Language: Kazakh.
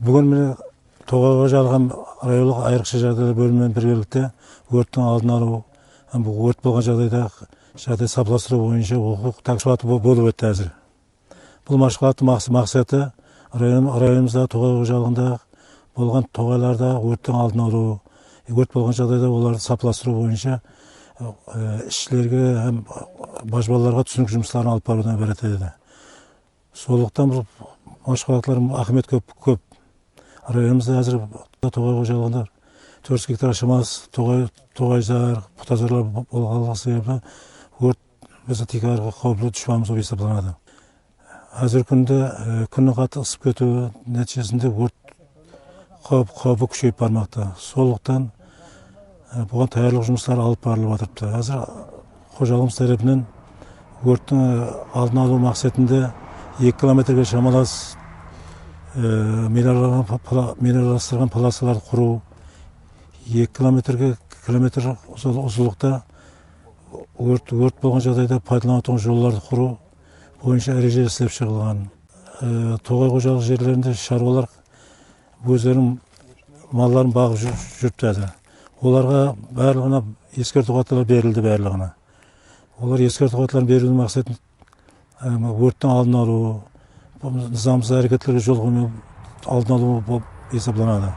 бүгін міне тоғай қожалығы районлық айрықша жағдайлар бөлімімен біргелікте өрттің алдын алу өрт болған жағдайда жағдай сапаластыру бойынша оқу тақшылаты болып өтті әзір. Бұл машғалаттың мақсаты район районымыздағы тоғай қожалығында болған тоғайларда өрттің алдын алу өрт болған жағдайда оларды сапаластыру бойынша ішшілерге һәм бажбалаларға түсінік жұмыстарын алып барудан ібарат еді. Сондықтан бұл машғалатлар ахмет көп көп районымызда әзір тоғай қожалығында төрт жүз гектар шамасы тоғай тоғайзар бұтазарлар болғаны себебі өрт біздің тикарға қауіпті дұшпанымыз болып есептелінеді қазіргі күнде күннің қатты ысып кетуі нәтижесінде өрт қауіп қаупі күшейіп бармақта. Сондықтан бұған даярлық жұмыстары алып барылып жатырыпты қазір қожалығымыз тарапынан өрттің алдын алу мақсатында екі километрге шамалас минералдастырған полосаларды құру екі километрге километр ұзындықта өрт өрт болған жағдайда пайдаланатын жолдарды құру бойынша ереже жасап шығылған тоғай қожалық жерлерінде шаруалар өздерінің малдарын бағып жүріпті әзір оларға барлығына ескерту хаттар берілді барлығына олар ескерту хаттарын берудің мақсаты өрттің алдын алу нысансыз әрекеттерге жол қоймау алдын алу болып есептелінеді